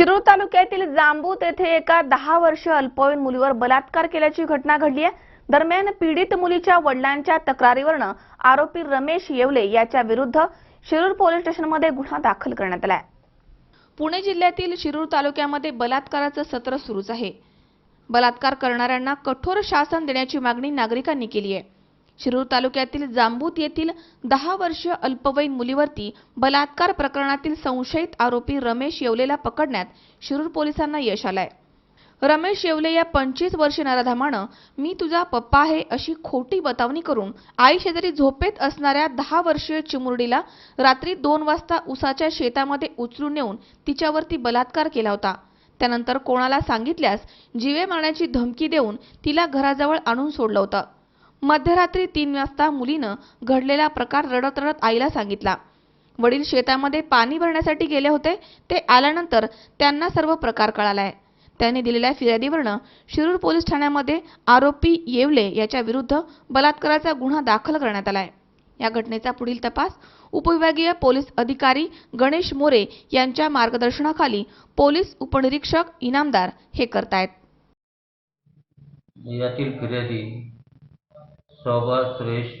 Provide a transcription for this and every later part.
शिरूर तालुक्यातील जांबूत येथे एका दहा वर्ष अल्पवयीन मुलीवर बलात्कार केल्याची घटना घडली आहे. दरम्यान पीडित मुलीच्या वडिलांच्या तक्रारीवरनं आरोपी रमेश येवले याच्या विरुद्ध शिरूर पोलीस स्टेशनमध्ये गुन्हा दाखल करण्यात आलाय पुणे जिल्ह्यातील शिरूर तालुक्यामध्ये बलात्काराचं सत्र सुरूच आहे. बलात्कार करणाऱ्यांना कठोर शासन देण्याची मागणी नागरिकांनी केली आहे. शिरूर तालुक्यातील जांबूत येथील दहा वर्ष अल्पवयीन मुलीवरती बलात्कार प्रकरणातील संशयित आरोपी रमेश येवलेला पकडण्यात शिरूर पोलिसांना यश आलंय. रमेश येवले या पंचवीस वर्षीय नराधामानं मी तुझा पप्पा आहे अशी खोटी बतावणी करून आई शेजारी झोपेत असणाऱ्या दहा वर्षीय चिमुरडीला रात्री दोन वाजता उसाच्या शेतामध्ये उचलून नेऊन तिच्यावरती बलात्कार केला होता. त्यानंतर कोणाला सांगितल्यास जीवे मारण्याची धमकी देऊन तिला घराजवळ आणून सोडलं होतं. मध्यरात्री तीन वाजता मुलीनं घडलेला प्रकार रडत रडत आईला सांगितला. वडील शेतामध्ये पाणी भरण्यासाठी गेले होते ते आल्यानंतर त्यांना सर्व प्रकार कळालाय. त्यांनी दिलेल्या फिर्यादीवरनं शिरूर पोलीस ठाण्यामध्ये आरोपी येवले याच्या विरुद्ध बलात्काराचा गुन्हा दाखल करण्यात आलाय. या घटनेचा पुढील तपास उपविभागीय पोलीस अधिकारी गणेश मोरे यांच्या मार्गदर्शनाखाली पोलीस उपनिरीक्षक इनामदार हे करतायत. यातील फिर्यादी शोभा सुरेश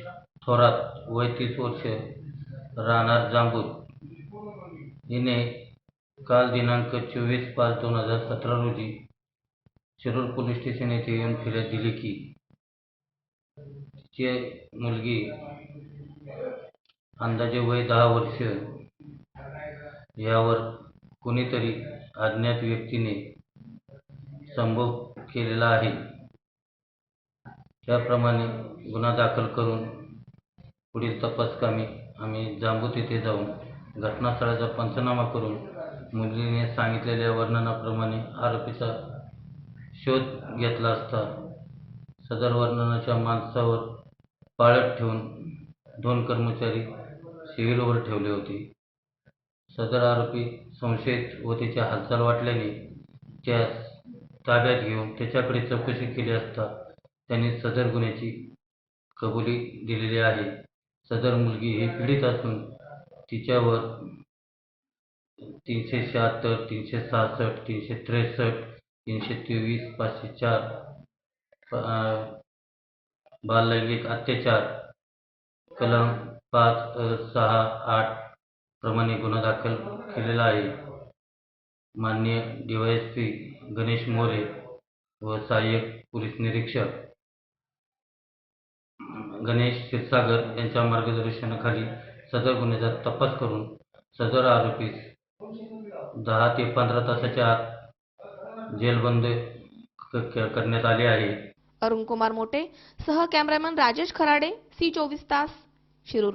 थोरात वय तीस वर्ष राहणार जांभूत हिने काल दिनांक चोवीस पाच दोन हजार सतरा रोजी शिरूर पोलीस स्टेशन येथे येऊन फिर्याद दिली की तिची मुलगी अंदाजे वय दहा वर्ष यावर कोणीतरी अज्ञात व्यक्तीने संभोग केलेला आहे. त्याप्रमाणे गुन्हा दाखल करून पुढील तपासकामी आम्ही जांबूत येथे जाऊन घटनास्थळाचा पंचनामा करून मुलीने सांगितलेल्या वर्णनाप्रमाणे आरोपीचा शोध घेतला असता सदर वर्णनाच्या माणसावर पाळत ठेवून दोन कर्मचारी शिबिरवर ठेवले होते. सदर आरोपी संशयित व त्याची हालचाल वाटल्याने त्यास ताब्यात घेऊन त्याच्याकडे चौकशी केली असता त्यांनी सदर गुन्ह्याची कबुली दिलेली आहे. सदर मुलगी ही पीडित असून तिच्यावर तीनशे शहात्तर तीनशे सहासष्ट तीनशे त्रेसष्ट तीनशे तेवीस पाचशे चार बाललैंगिक अत्याचार कलम पाच सहा आठ प्रमाणे गुन्हा दाखल केलेला आहे. माननीय D Y S P Ganesh More व सहाय्यक पोलीस निरीक्षक गणेश क्षीरसागर यांच्या मार्गदर्शनाखाली सदर गुन्ह्याचा तपास करून सदर आरोपीस दहा ते पंधरा तासाच्या आत जेलबंद करण्यात आले आहे. अरुण कुमार मोटे सह कॅमेरामॅन राजेश खराडे सी चोवीस तास शिरूर.